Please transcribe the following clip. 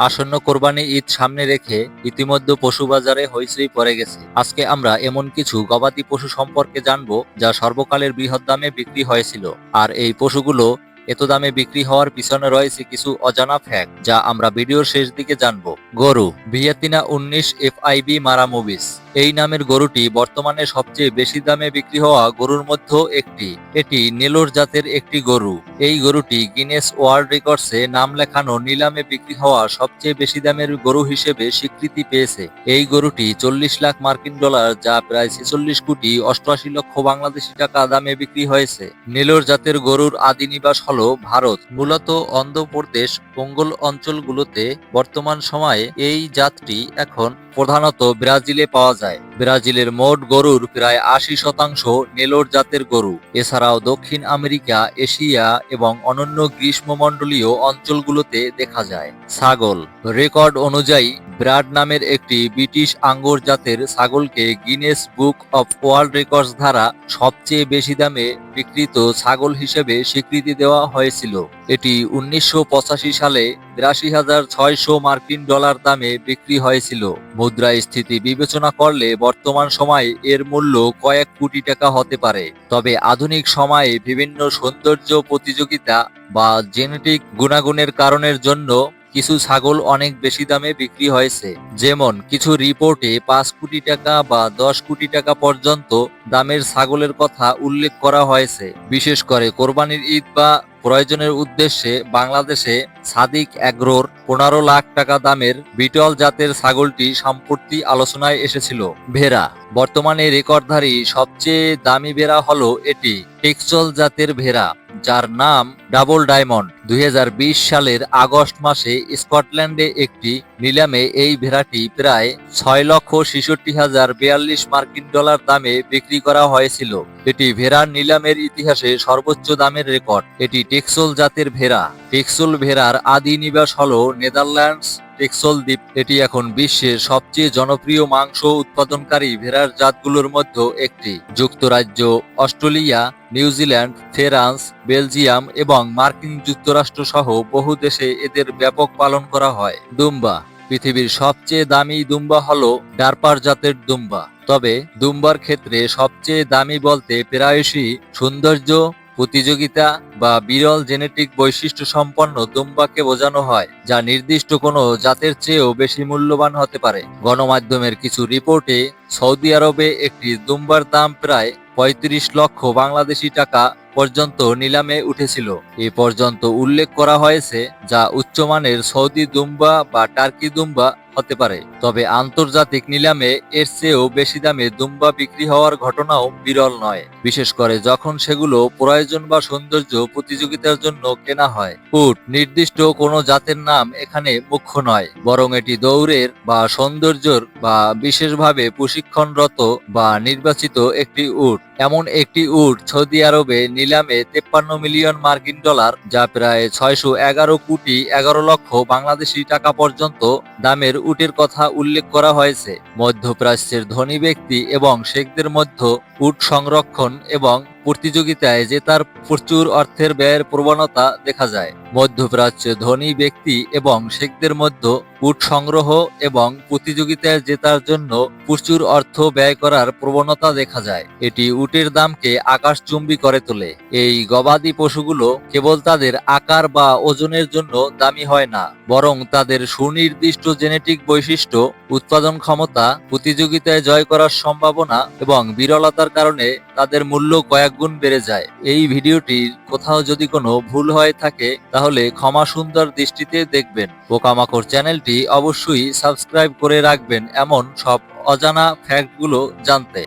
আসন্ন কোরবানি ঈদ সামনে রেখে ইতিমধ্যে পশু বাজারে হইচই পড়ে গেছে। আজকে আমরা এমন কিছু গবাদি পশু সম্পর্কে জানব যা সর্বকালের বৃহৎ দামে বিক্রি হয়েছিল। আর এই পশুগুলো এত দামে বিক্রি হওয়ার পিছনে রয়েছে কিছু অজানা ফ্যাক্ট যা আমরা ভিডিওর শেষ দিকে জানব। গরু, ভিয়েতিনা উনিশ এফআইবি মারা মুভিস। এই নামের গরুটি বর্তমানে সবচেয়ে বেশি দামে বিক্রি হওয়া গরুর মধ্যে একটি। এটি নেলোর জাতের একটি গরু। এই গরুটি গিনেস ওয়ার্ল্ড রেকর্ডসে নাম লেখানো নিলামে বিক্রি হওয়া সবচেয়ে বেশি দামের গরু হিসেবে স্বীকৃতি পেয়েছে। এই গরুটি চল্লিশ লাখ মার্কিন ডলার, যা প্রায় ছেচল্লিশ কোটি অষ্টআশি লক্ষ বাংলাদেশি টাকা দামে বিক্রি হয়েছে। নেলোর জাতের গরুর আদি নিবাস হল ভারত। মূলত অন্ধ্রপ্রদেশ পঙ্গল অঞ্চলগুলোতে বর্তমান সময়ে এই জাতটি এখন প্রধানত ব্রাজিলে পাওয়া যায়। ব্রাজিলের মোট গরুর প্রায় আশি শতাংশ নেলোর জাতের গরু। এছাড়াও দক্ষিণ আমেরিকা, এশিয়া এবং অনন্য গ্রীষ্মমণ্ডলীয় অঞ্চলগুলোতে দেখা যায়। ছাগল রেকর্ড অনুযায়ী ব্রাড নামের একটি ব্রিটিশ আঙ্গর জাতের ছাগলকে Guinness book of world records দ্বারা সবচেয়ে বেশি দামে বিক্রিত ছাগল হিসেবে স্বীকৃতি দেওয়া হয়েছিল। এটি উনিশশো পঁচাশি সালে বিরাশি হাজার ছয়শো মার্কিন ডলার দামে বিক্রি হয়েছিল। মুদ্রাস্থিতি বিবেচনা করলে বর্তমান সময়ে এর মূল্য কয়েক কোটি টাকা হতে পারে। তবে আধুনিক সময়ে বিভিন্ন সৌন্দর্য প্রতিযোগিতা বা জেনেটিক গুণাগুণের কারণের জন্য কিছু ছাগল অনেক বেশি দামে বিক্রি হয়েছে। যেমন, কিছু রিপোর্টে পাঁচ কোটি টাকা বা দশ কোটি টাকা পর্যন্ত দামের ছাগলের কথা উল্লেখ করা হয়েছে। বিশেষ করে কোরবানির ঈদ বা প্রয়োজনের উদ্দেশ্যে বাংলাদেশে সাদিক অ্যাগ্রোর পনেরো লাখ টাকা দামের বিটল জাতের ছাগলটি সম্প্রতি আলোচনায় এসেছিল। ভেড়া, বর্তমানে রেকর্ডধারী সবচেয়ে দামি ভেড়া হলো এটি, টেক্সল জাতের ভেড়া। যার নাম ডাবল ডায়মন্ড। দু হাজার বিশ সালের আগস্ট মাসে স্কটল্যান্ডে একটি নিলামে এই ভেড়াটি প্রায় ছয় লক্ষ ছেষট্টি হাজার বিয়াল্লিশ মার্কিন ডলার দামে বিক্রি করা হয়েছিল। এটি ভেড়ার নিলামের ইতিহাসে সর্বোচ্চ দামের রেকর্ড। এটি টেক্সল জাতের ভেড়া। টেক্সল ভেড়ার আদি নিবাস হল নেদারল্যান্ডস টেক্সল দ্বীপ এটি এখন বিশ্বের সবচেয়ে জনপ্রিয় মাংস উৎপাদনকারী ভেড়ার জাতগুলোর মধ্যে একটি। যুক্তরাজ্য, অস্ট্রেলিয়া নিউজিল্যান্ড ফ্রান্স, বেলজিয়াম এবং মার্কিন যুক্তরাষ্ট্র সহ বহু দেশে এদের ব্যাপক পালন করা হয়। দুম্বা, পৃথিবীর সবচেয়ে দামি দুম্বা হল ডারপার জাতের দুম্বা। তবে দুম্বার ক্ষেত্রে সবচেয়ে দামি বলতে প্রায়শই সৌন্দর্য প্রতিযোগিতা বা বিরল জেনেটিক বৈশিষ্ট্য সম্পন্ন দুম্বাকে বোঝানো হয়, যা নির্দিষ্ট কোনো জাতের চেয়েও বেশি মূল্যবান হতে পারে। গণমাধ্যমের কিছু রিপোর্টে, সৌদি আরবে একটি দুম্বার দাম প্রায় পঁয়ত্রিশ লক্ষ বাংলাদেশি টাকা পর্যন্ত নিলামে উঠেছিল। এ পর্যন্ত উল্লেখ করা হয়েছে যা উচ্চমানের সৌদি দুম্বা বা টার্কি দুম্বা হতে পারে। তবে আন্তর্জাতিক নিলামে এর চেয়েও বেশি দামে দুম্বা বিক্রি হওয়ার ঘটনাও বিরল নয়। বিশেষ করে যখন সেগুলো প্রয়োজন বা সৌন্দর্য প্রতিযোগিতার জন্য কেনা হয়। উট নির্দিষ্ট কোনো জাতের নাম এখানে মুখ্য নয়। বরং এটি দৌড়ের বা সৌন্দর্যর বা বিশেষভাবে প্রশিক্ষণরত বা নির্বাচিত একটি উট। এমন একটি উট সৌদি আরবে নিলামে তেপ্পান্ন মিলিয়ন মার্কিন ডলার, যা প্রায় ছয়শো এগারো কোটি এগারো লক্ষ বাংলাদেশি টাকা পর্যন্ত দামের উটের কথা উল্লেখ করা হয়েছে। মধ্যপ্রাচ্যের ধনী ব্যক্তি এবং শেখদের মধ্যে উট সংরক্ষণ এবং প্রতিযোগিতায় জেতার প্রচুর অর্থের ব্যয়ের প্রবণতা দেখা যায়। মধ্যপ্রাচ্য ধনী ব্যক্তি এবং শেখদের মধ্যে উট সংগ্রহ এবং প্রতিযোগিতায় জেতার জন্য প্রচুর অর্থ ব্যয় করার প্রবণতা দেখা যায়। এটি উটের দামকে আকাশচুম্বী করে তোলে। এই গবাদি পশুগুলো কেবল তাদের আকার বা ওজনের জন্য দামি হয় না, বরং তাদের সুনির্দিষ্ট জেনেটিক বৈশিষ্ট্য, উৎপাদন ক্ষমতা, প্রতিযোগিতায় জয় করার সম্ভাবনা এবং বিরলতার কারণে তাদের মূল্য কয়েক গুণ বেড়ে যায়। এই ভিডিওটির কোথাও যদি কোনো ভুল হয়ে থাকে, তাহলে ক্ষমা সুন্দর দৃষ্টিতে দেখবেন। পোকামাকড় চ্যানেলটি অবশ্যই সাবস্ক্রাইব করে রাখবেন এমন সব অজানা ফ্যাক্টগুলো জানতে।